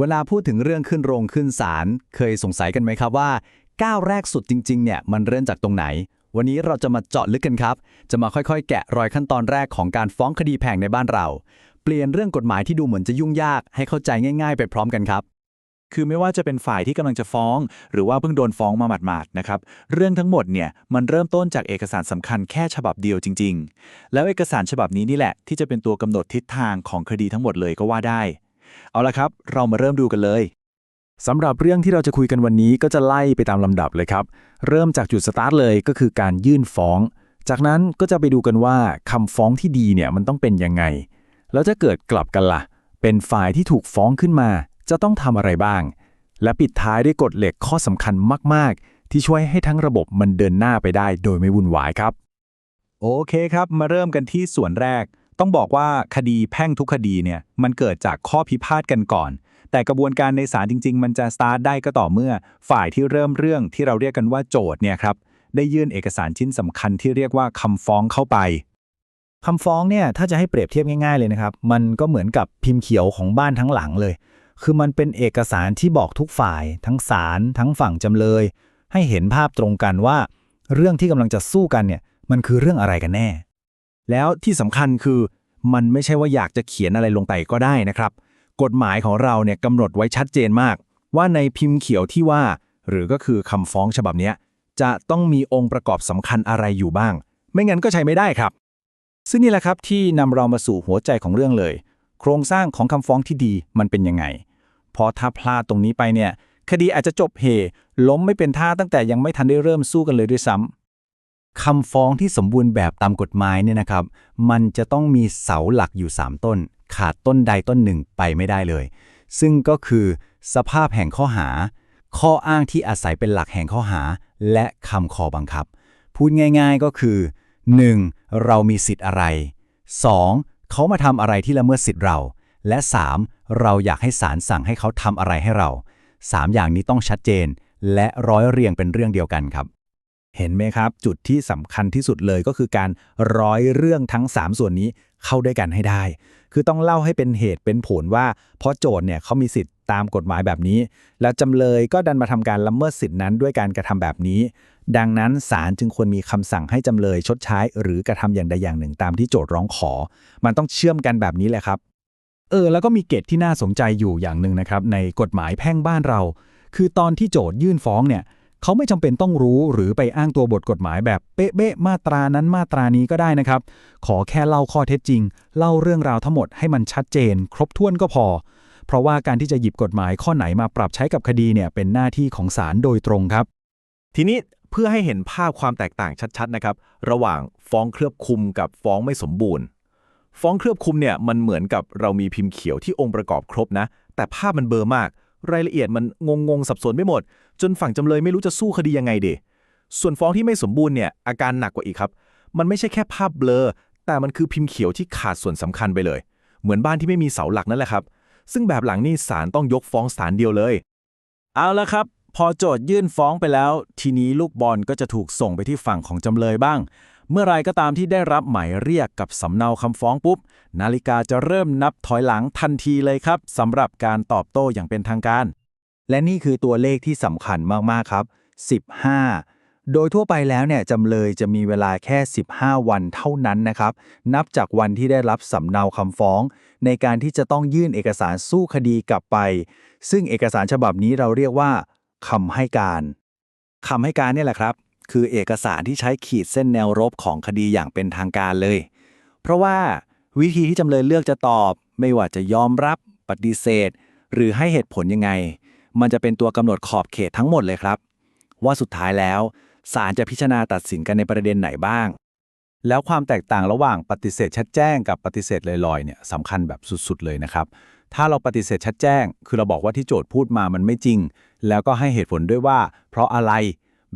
เวลาพูดถึงเรื่องขึ้นโรงขึ้นศาลเคยสงสัยกันไหมครับว่าก้าวแรกสุดจริงๆเนี่ยมันเริ่มจากตรงไหน วันนี้เราจะมาเจาะลึกกันครับ จะมาค่อยๆ แกะรอยขั้นตอนแรกของการฟ้องคดีแพ่งในบ้านเรา เปลี่ยนเรื่องกฎหมายที่ดูเหมือนจะยุ่งยาก ให้เข้าใจง่าย ๆ ไปพร้อมกันครับ คือไม่ว่าจะเป็นฝ่ายที่กำลังจะฟ้อง หรือว่าเพิ่งโดนฟ้องมาหมาดๆนะครับเรื่องทั้งหมดเนี่ยมันเริ่มต้นจากเอกสารสำคัญแค่ฉบับเดียวจริง ๆ แล้วเอกสารฉบับนี้นี่แหละที่จะเป็นตัวกำหนดทิศทางของคดีทั้งหมดเลยก็ว่าได้ เอาละครับ เรามาเริ่มดูกันเลยสำหรับเรื่องที่เราจะคุยกันวันนี้ก็จะไล่ไปตามลำดับเลยครับ เริ่มจากจุดสตาร์ทเลยก็คือการยื่นฟ้อง จากนั้นก็จะไปดูกันว่าคำฟ้องที่ดีเนี่ยมันต้องเป็นยังไง แล้วจะเกิดกลับกันละ่ะ เป็นฝ่ายที่ถูกฟ้องขึ้นมา จะต้องทำอะไรบ้าง และปิดท้ายด้วยกฎเหล็กข้อสำคัญมาก ๆ ที่ช่วยให้ทั้งระบบมันเดินหน้าไปได้ โดยไม่วุ่นวายครับ โอเคครับ มาเริ่มกันที่ส่วนแรก ต้องบอกว่าคดีแพ่งทุกคดีเนี่ยมันเกิดจากข้อพิพาทกันก่อน แต่กระบวนการในศาลจริง ๆ มันจะสตาร์ทได้ก็ต่อเมื่อ ฝ่ายที่เริ่มเรื่องที่เราเรียกกันว่าโจทย์เนี่ยครับได้ยื่นเอกสารชิ้นสำคัญที่เรียกว่าคำฟ้องเข้าไปคำฟ้องเนี่ยถ้าจะให้เปรียบเทียบง่ายๆเลยนะครับ มันก็เหมือนกับพิมพ์เขียวของบ้านทั้งหลังเลย คือมันเป็นเอกสารที่บอกทุกฝ่าย ทั้งศาลทั้งฝั่งจำเลย ให้เห็นภาพตรงกันว่า เรื่องที่กำลังจะสู้กันเนี่ยมันคือเรื่องอะไรกันแน่ แล้วที่สำคัญคือมันไม่ใช่ว่าอยากจะเขียนอะไรลงไปก็ได้นะครับ กฎหมายของเราเนี่ยกำหนดไว้ชัดเจนมาก ว่าในพิมพ์เขียวที่ว่า หรือก็คือคำฟ้องฉบับนี้จะต้องมีองค์ประกอบสำคัญอะไรอยู่บ้าง ไม่งั้นก็ใช้ไม่ได้ครับ ซึ่งนี่แหละครับที่นำเรามาสู่หัวใจของเรื่องเลย โครงสร้างของคำฟ้องที่ดีมันเป็นยังไงพอถ้าพลาดตรงนี้ไปเนี่ย คดีอาจจะจบเฮล้มไม่เป็นท่าตั้งแต่ยังไม่ทันได้เริ่มสู้กันเลยด้วยซ้ำ คำฟ้องที่สมบูรณ์แบบตามกฎหมายเนี่ยนะครับ มันจะต้องมีเสาหลักอยู่ 3 ต้น ขาดต้นใดต้นหนึ่งไปไม่ได้เลย ซึ่งก็คือสภาพแห่งข้อหา ข้ออ้างที่อาศัยเป็นหลักแห่งข้อหา และคำขอบังคับ พูดง่ายๆก็คือ 1. เรามีสิทธิ์อะไร 2. เขามาทำอะไรที่ละเมิดสิทธิ์เรา และ 3. เราอยากให้ศาลสั่งให้เขาทำอะไรให้เรา 3 อย่างนี้ต้องชัดเจน และร้อยเรียงเป็นเรื่องเดียวกันครับ เห็นไหมครับ จุดที่สำคัญที่สุดเลยก็คือการร้อยเรื่องทั้ง 3 ส่วนนี้เข้าด้วยกันให้ได้ คือต้องเล่าให้เป็นเหตุเป็นผลว่า เพราะโจทย์เนี่ยเขามีสิทธิ์ตามกฎหมายแบบนี้ แล้วจำเลยก็ดันมาทำการละเมิดสิทธินั้นด้วยการกระทำแบบนี้ ดังนั้นศาลจึงควรมีคำสั่งให้จำเลยชดใช้ หรือกระทำอย่างใดอย่างหนึ่งตามที่โจทย์ร้องขอ มันต้องเชื่อมกันแบบนี้แหละครับ เออ แล้วก็มีเกตที่น่าสนใจอยู่อย่างหนึ่งนะครับในกฎหมายแพ่งบ้านเรา คือตอนที่โจทยื่นฟ้องเนี่ย เขาไม่จำเป็นต้องรู้หรือไปอ้างตัวบทกฎหมายแบบเป๊ะๆมาตรานั้นมาตรานี้ก็ได้นะครับ ขอแค่เล่าข้อเท็จจริง เล่าเรื่องราวทั้งหมดให้มันชัดเจน ครบถ้วนก็พอ เพราะว่าการที่จะหยิบกฎหมายข้อไหนมาปรับใช้กับคดีเนี่ยเป็นหน้าที่ของศาลโดยตรงครับ ทีนี้เพื่อให้เห็นภาพความแตกต่างชัดๆนะครับระหว่างฟ้องเคลือบคุมกับฟ้องไม่สมบูรณ์ ฟ้องเคลือบคุมเนี่ยมันเหมือนกับเรามีพิมพ์เขียวที่องค์ประกอบครบนะ แต่ภาพมันเบลอมาก รายละเอียดมันงงๆสับสนไปหมด จนฝั่งจำเลยไม่รู้จะสู้คดียังไงเดส่วนฟ้องที่ไม่สมบูรณ์เนี่ยอาการหนักกว่าอีกครับ มันไม่ใช่แค่ภาพเบลอ แต่มันคือพิมพ์เขียวที่ขาดส่วนสำคัญไปเลย เหมือนบ้านที่ไม่มีเสาหลักนั่นแหละครับ ซึ่งแบบหลังนี่ศาลต้องยกฟ้องศาลเดียวเลย เอาละครับ พอโจทยื่นฟ้องไปแล้ว ทีนี้ลูกบอลก็จะถูกส่งไปที่ฝั่งของจำเลยบ้าง เมื่อไรก็ตามที่ได้รับหมายเรียกกับสำเนาคำฟ้องปุ๊บ นาฬิกาจะเริ่มนับถอยหลังทันทีเลยครับสำหรับการตอบโต้อย่างเป็นทางการ และนี่คือตัวเลขที่สำคัญมาก ๆ ครับ 15 โดยทั่วไปแล้วเนี่ยจำเลยจะมีเวลาแค่ 15 วันเท่านั้นนะครับ นับจากวันที่ได้รับสำเนาคำฟ้อง ในการที่จะต้องยื่นเอกสารสู้คดีกลับไป ซึ่งเอกสารฉบับนี้เราเรียกว่าคำให้การคำให้การเนี่ยแหละครับ คือเอกสารที่ใช้ขีดเส้นแนวรบของคดีอย่างเป็นทางการเลย เพราะว่าวิธีที่จำเลยเลือกจะตอบ ไม่ว่าจะยอมรับ ปฏิเสธ หรือให้เหตุผลยังไง มันจะเป็นตัวกำหนดขอบเขตทั้งหมดเลยครับ ว่าสุดท้ายแล้วศาลจะพิจารณาตัดสินกันในประเด็นไหนบ้าง แล้วความแตกต่างระหว่างปฏิเสธชัดแจ้งกับปฏิเสธลอยๆเนี่ยสำคัญแบบสุดๆเลยนะครับถ้าเราปฏิเสธชัดแจ้ง คือเราบอกว่าที่โจทย์พูดมามันไม่จริง แล้วก็ให้เหตุผลด้วยว่า เพราะอะไร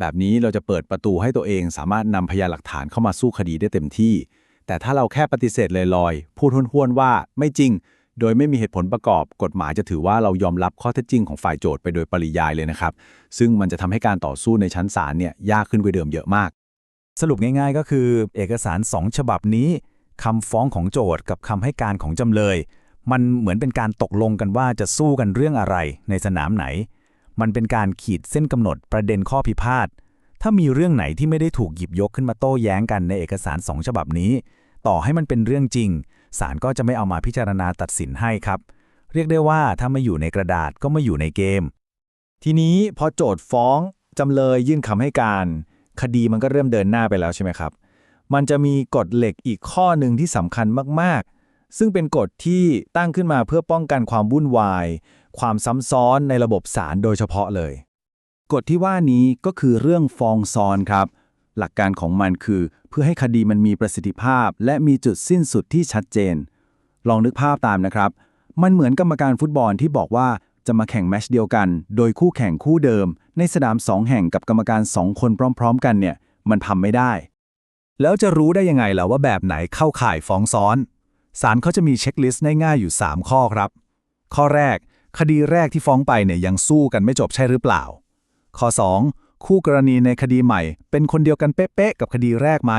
แบบนี้เราจะเปิดประตูให้ตัวเองสามารถนำพยานหลักฐานเข้ามาสู้คดีได้เต็มที่ แต่ถ้าเราแค่ปฏิเสธลอยๆ พูดห้วนๆว่าไม่จริง โดยไม่มีเหตุผลประกอบ กฎหมายจะถือว่าเรายอมรับข้อเท็จจริงของฝ่ายโจทย์ไปโดยปริยายเลยนะครับ ซึ่งมันจะทำให้การต่อสู้ในชั้นศาลเนี่ยยากขึ้นกว่าเดิมเยอะมาก สรุปง่ายๆ ก็คือ เอกสาร 2 ฉบับนี้คำฟ้องของโจทย์กับคำให้การของจำเลย มันเหมือนเป็นการตกลงกันว่าจะสู้กันเรื่องอะไรในสนามไหน มันเป็นการขีดเส้นกำหนดประเด็นข้อพิพาท ถ้ามีเรื่องไหนที่ไม่ได้ถูกหยิบยกขึ้นมาโต้แย้งกันในเอกสารสองฉบับนี้ ต่อให้มันเป็นเรื่องจริง ศาลก็จะไม่เอามาพิจารณาตัดสินให้ครับ เรียกได้ว่าถ้าไม่อยู่ในกระดาษก็ไม่อยู่ในเกม ทีนี้พอโจทย์ฟ้องจำเลยยื่นคำให้การ คดีมันก็เริ่มเดินหน้าไปแล้วใช่ไหมครับ มันจะมีกฎเหล็กอีกข้อหนึ่งที่สำคัญมากๆ ซึ่งเป็นกฎที่ตั้งขึ้นมาเพื่อป้องกันความวุ่นวาย ความซ้ำซ้อนในระบบศาลโดยเฉพาะเลย กฎที่ว่านี้ก็คือเรื่องฟองซ้อนครับ หลักการของมันคือ เพื่อให้คดีมันมีประสิทธิภาพ และมีจุดสิ้นสุดที่ชัดเจน ลองนึกภาพตามนะครับ มันเหมือนกรรมการฟุตบอลที่บอกว่าจะมาแข่งแมชเดียวกัน โดยคู่แข่งคู่เดิม ในสนาม2แห่งกับกรรมการ2คนพร้อม ๆ กันเนี่ย มันทำไม่ได้ แล้วจะรู้ได้ยังไงล่ะว่าแบบไหนเข้าข่ายฟ้องซ้อน ศาลเขาจะมีเช็คลิสต์ง่ายๆอยู่ 3 ข้อครับ ข้อแรก คดีแรกที่ฟ้องไปเนี่ยยังสู้กันไม่จบใช่หรือเปล่า ข้อ 2 คู่กรณีในคดีใหม่ เป็นคนเดียวกันเป๊ะๆกับคดีแรกไหม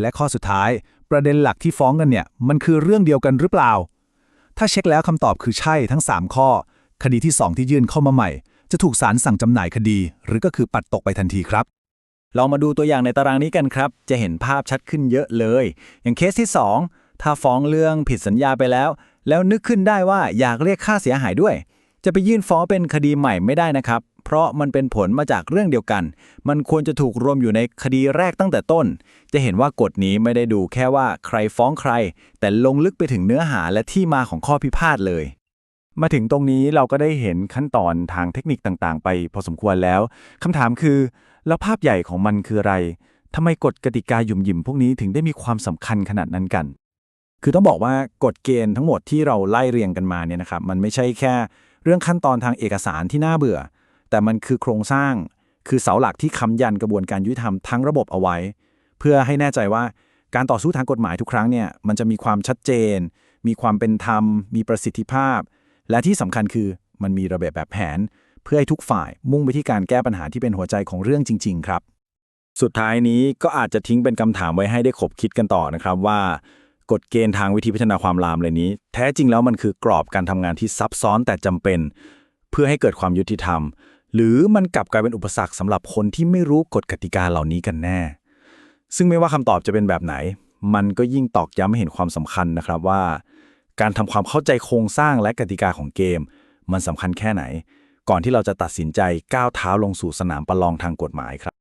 และข้อสุดท้าย ประเด็นหลักที่ฟ้องกันเนี่ย มันคือเรื่องเดียวกันหรือเปล่า ถ้าเช็คแล้วคำตอบคือใช่ทั้ง 3 ข้อ คดีที่ 2 ที่ยื่นเข้ามาใหม่ จะถูกศาลสั่งจำหน่ายคดี หรือก็คือปัดตกไปทันทีครับลองมาดูตัวอย่างในตารางนี้กันครับ จะเห็นภาพชัดขึ้นเยอะเลย อย่างเคสที่ 2 ถ้าฟ้องเรื่องผิดสัญญาไปแล้ว แล้วนึกขึ้นได้ว่าอยากเรียกค่าเสียหายด้วย จะไปยื่นฟ้องเป็นคดีใหม่ไม่ได้นะครับ เพราะมันเป็นผลมาจากเรื่องเดียวกัน มันควรจะถูกรวมอยู่ในคดีแรกตั้งแต่ต้น จะเห็นว่ากฎนี้ไม่ได้ดูแค่ว่าใครฟ้องใคร แต่ลงลึกไปถึงเนื้อหาและที่มาของข้อพิพาทเลยมาถึงตรงนี้เราก็ได้เห็นขั้นตอนทางเทคนิคต่างๆ ไปพอสมควรแล้วคำถามคือ แล้วภาพใหญ่ของมันคืออะไรทำไมกฎกติกาหยุ่มหยิมพวกนี้ถึงได้มีความสำคัญขนาดนั้นกัน คือต้องบอกว่ากฎเกณฑ์ทั้งหมดที่เราไล่เรียงกันมาเนี่ยนะครับมันไม่ใช่แค่เรื่องขั้นตอนทางเอกสารที่น่าเบื่อ แต่มันคือโครงสร้างคือเสาหลักที่ค้ำยันกระบวนการยุติธรรมทั้งระบบเอาไว้ เพื่อให้แน่ใจว่าการต่อสู้ทางกฎหมายทุกครั้งเนี่ยมันจะมีความชัดเจน มีความเป็นธรรม มีประสิทธิภาพ และที่สำคัญคือมันมีระเบียบแบบแผน เพื่อให้ทุกฝ่ายมุ่งไปที่การแก้ปัญหาที่เป็นหัวใจของเรื่องจริง ๆ ครับ สุดท้ายนี้ก็อาจจะทิ้งเป็นคำถามไว้ให้ได้ขบคิดกันต่อนะครับว่า กฎเกณฑ์ทางวิธีพัฒนาความลามเลยนี้ แท้จริงแล้วมันคือกรอบการทำงานที่ซับซ้อนแต่จำเป็น เพื่อให้เกิดความยุติธรรม หรือมันกลับกลายเป็นอุปสรรคสำหรับคนที่ไม่รู้กฎกติกาเหล่านี้กันแน่ ซึ่งไม่ว่าคำตอบจะเป็นแบบไหน มันก็ยิ่งตอกย้ำให้เห็นความสำคัญนะครับว่า การทำความเข้าใจโครงสร้างและกติกาของเกม มันสำคัญแค่ไหน ก่อนที่เราจะตัดสินใจก้าวเท้าลงสู่สนามประลองทางกฎหมายครับ